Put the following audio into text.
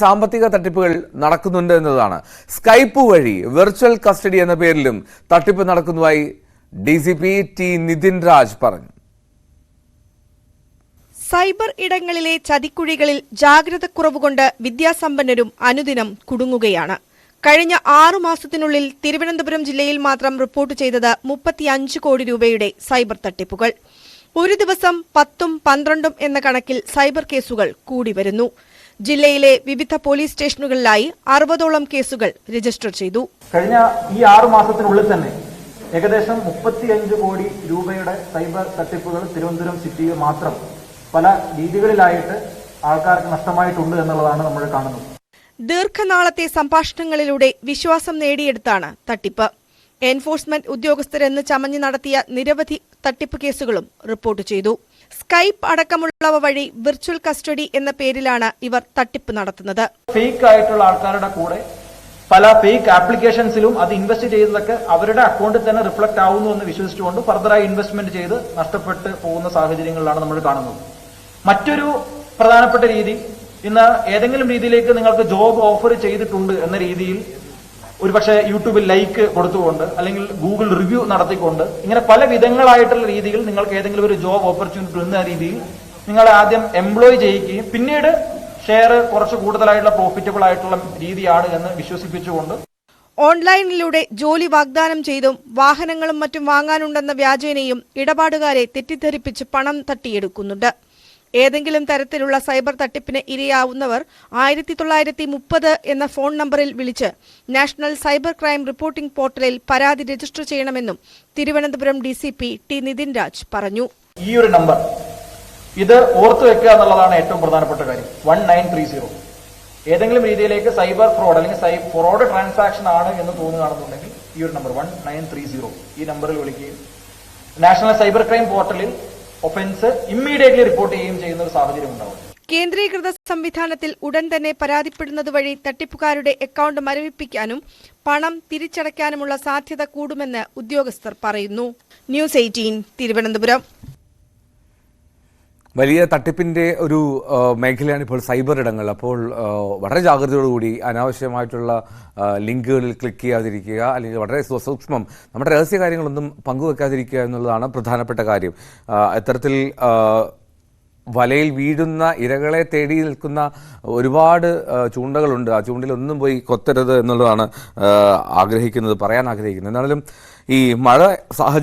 സാമ്പത്തിക തട്ടിപ്പുകൾ നടക്കുന്നുണ്ട് എന്നതാണ്. സ്കൈപ്പ് വഴി വെർച്വൽ കസ്റ്റഡി എന്ന പേരിലും തട്ടിപ്പ് നടക്കുന്നതായി D C P T Nitin Raj പറഞ്ഞു. സൈബർ ഇടങ്ങളിലെ ചതിക്കുഴികളിൽ ജാഗ്രത ജാഗ്രതക്കുറവുകൊണ്ട് വിദ്യാസമ്പന്നരും അനുദിനം കുടുങ്ങുകയാണ്. കഴിഞ്ഞ ആറു മാസത്തിനുള്ളിൽ തിരുവനന്തപുരം ജില്ലയിൽ മാത്രം റിപ്പോർട്ട് ചെയ്തത് മുപ്പത്തിയഞ്ച് കോടി രൂപയുടെ സൈബർ തട്ടിപ്പുകൾ. ഒരു ദിവസം പത്തും പന്ത്രണ്ടും എന്ന കണക്കിൽ സൈബർ കേസുകൾ കൂടി വരുന്നു. ജില്ലയിലെ വിവിധ പോലീസ് സ്റ്റേഷനുകളിലായി അറുപതോളം കേസുകൾ രജിസ്റ്റർ ചെയ്തു. കഴിഞ്ഞ ഈ ആറു മാസത്തിനുള്ളിൽ തന്നെ ഏകദേശം മുപ്പത്തിയഞ്ച് കോടി രൂപയുടെ സൈബർ തട്ടിപ്പുകൾ തിരുവനന്തപുരം സിറ്റിയിൽ മാത്രം പല രീതികളിലായിട്ട് ആൾക്കാർക്ക് നഷ്ടമായിട്ടുണ്ട് എന്നുള്ളതാണ് നമ്മൾ കാണുന്നത്. ദീർഘനാളത്തെ സംഭാഷണങ്ങളിലൂടെ വിശ്വാസം നേടിയെടുത്താണ് തട്ടിപ്പ്. എൻഫോഴ്സ്മെന്റ് ഉദ്യോഗസ്ഥരെന്ന് ചമഞ്ഞു നടത്തിയ നിരവധി തട്ടിപ്പ് കേസുകളും റിപ്പോർട്ട് ചെയ്തു. സ്കൈപ്പ് അടക്കമുള്ളവ വഴി വിർച്വൽ കസ്റ്റഡി എന്ന പേരിലാണ് ഇവർ തട്ടിപ്പ് നടത്തുന്നത്. ഫേക്ക് ആയിട്ടുള്ള ആൾക്കാരുടെ കൂടെ പല ഫേക്ക് ആപ്ലിക്കേഷൻസിലും അത് ഇൻവെസ്റ്റ് ചെയ്തതൊക്കെ അവരുടെ അക്കൗണ്ടിൽ തന്നെ റിഫ്ലക്ട് ആവുന്നു എന്ന് വിശ്വസിച്ചുകൊണ്ട് ഫർദറായി ഇൻവെസ്റ്റ്മെന്റ് ചെയ്ത് നഷ്ടപ്പെട്ട് പോകുന്ന സാഹചര്യങ്ങളിലാണ് നമ്മൾ കാണുന്നത്. മറ്റൊരു പ്രധാനപ്പെട്ട രീതി ഇന്ന് ഏതെങ്കിലും രീതിയിലേക്ക് നിങ്ങൾക്ക് ജോബ് ഓഫർ ചെയ്തിട്ടുണ്ട് എന്ന രീതിയിൽ ഒരുപക്ഷെ യൂട്യൂബിൽ ലൈക്ക് കൊടുത്തുകൊണ്ട് അല്ലെങ്കിൽ ഗൂഗിൾ റിവ്യൂ നടത്തിക്കൊണ്ട് ഇങ്ങനെ പല വിധങ്ങളായിട്ടുള്ള രീതിയിൽ നിങ്ങൾക്ക് ഏതെങ്കിലും ഒരു ജോബ് ഓപ്പർച്യൂണിറ്റി എന്ന രീതിയിൽ നിങ്ങൾ ആദ്യം എംപ്ലോയ് ചെയ്യിക്കുകയും പിന്നീട് ഷെയർ കുറച്ച് കൂടുതലായിട്ടുള്ള പ്രോഫിറ്റബിൾ ആയിട്ടുള്ള രീതിയാണ് എന്ന് വിശ്വസിപ്പിച്ചുകൊണ്ട്. ഓൺലൈനിലൂടെ ജോലി വാഗ്ദാനം ചെയ്തും വാഹനങ്ങളും മറ്റും വാങ്ങാനുണ്ടെന്ന വ്യാജേനയും ഇടപാടുകാരെ തെറ്റിദ്ധരിപ്പിച്ച് പണം തട്ടിയെടുക്കുന്നുണ്ട്. ഏതെങ്കിലും തരത്തിലുള്ള സൈബർ തട്ടിപ്പിന് ഇരയാവുന്നവർ ആയിരത്തി തൊള്ളായിരത്തി മുപ്പത് എന്ന ഫോൺ നമ്പറിൽ വിളിച്ച് നാഷണൽ സൈബർ ക്രൈം റിപ്പോർട്ടിംഗ് പോർട്ടലിൽ പരാതി രജിസ്റ്റർ ചെയ്യണമെന്നും Thiruvananthapuram D C P T Nitin Raj പറഞ്ഞു. ഈ ഒരു നമ്പർ. ഇത് ഓർത്തു വെക്കുക എന്നുള്ളതാണ് ഏറ്റവും പ്രധാനപ്പെട്ട കാര്യം. One nine three zero. ഏതെങ്കിലും രീതിയിലേക്ക് സൈബർ ഫ്രോഡ് അല്ലെങ്കിൽ സൈ ഫ്രോഡ് ട്രാൻസാക്ഷൻ ആണ് എന്ന് തോന്നുകയാണെന്നുണ്ടെങ്കിൽ ഈ ഒരു number one nine three zero. ഈ നമ്പറിൽ വിളിക്കുകയും നാഷണൽ സൈബർ ക്രൈം പോർട്ടലിൽ ഒഫൻസ് ഇമ്മീഡിയറ്റ്ലി റിപ്പോർട്ട് ചെയ്യുകയും ചെയ്യുന്ന ഒരു സാഹചര്യം ഉണ്ടാവും. കേന്ദ്രീകൃത സംവിധാനത്തിൽ ഉടൻ തന്നെ പരാതിപ്പെടുന്നത് വഴി തട്ടിപ്പുകാരുടെ അക്കൗണ്ട് മരവിപ്പിക്കാനും പണം തിരിച്ചടയ്ക്കാനുമുള്ള സാധ്യത കൂടുമെന്ന് ഉദ്യോഗസ്ഥർ പറയുന്നു. News eighteen Thiruvananthapuram. വലിയ തട്ടിപ്പിന്റെ ഒരു മേഖലയാണ് ഇപ്പോൾ സൈബർ ഇടങ്ങൾ. അപ്പോൾ വളരെ ജാഗ്രതയോടുകൂടി അനാവശ്യമായിട്ടുള്ള ലിങ്കുകളിൽ ക്ലിക്ക് ചെയ്യാതിരിക്കുക അല്ലെങ്കിൽ വളരെ സൂക്ഷ്മം നമ്മുടെ രഹസ്യ കാര്യങ്ങളൊന്നും പങ്കുവെക്കാതിരിക്കുക എന്നുള്ളതാണ് പ്രധാനപ്പെട്ട കാര്യം. ഇത്തരത്തിൽ വലയിൽ വീഴുന്ന ഇരകളെ തേടി നിൽക്കുന്ന ഒരുപാട് ചൂണ്ടകളുണ്ട്. ആ ചൂണ്ടിലൊന്നും പോയി കൊത്തരുത് എന്നുള്ളതാണ് ആഗ്രഹിക്കുന്നത് പറയാൻ ആഗ്രഹിക്കുന്നത്. എന്നാലും ഈ മഴ സാഹചര്യം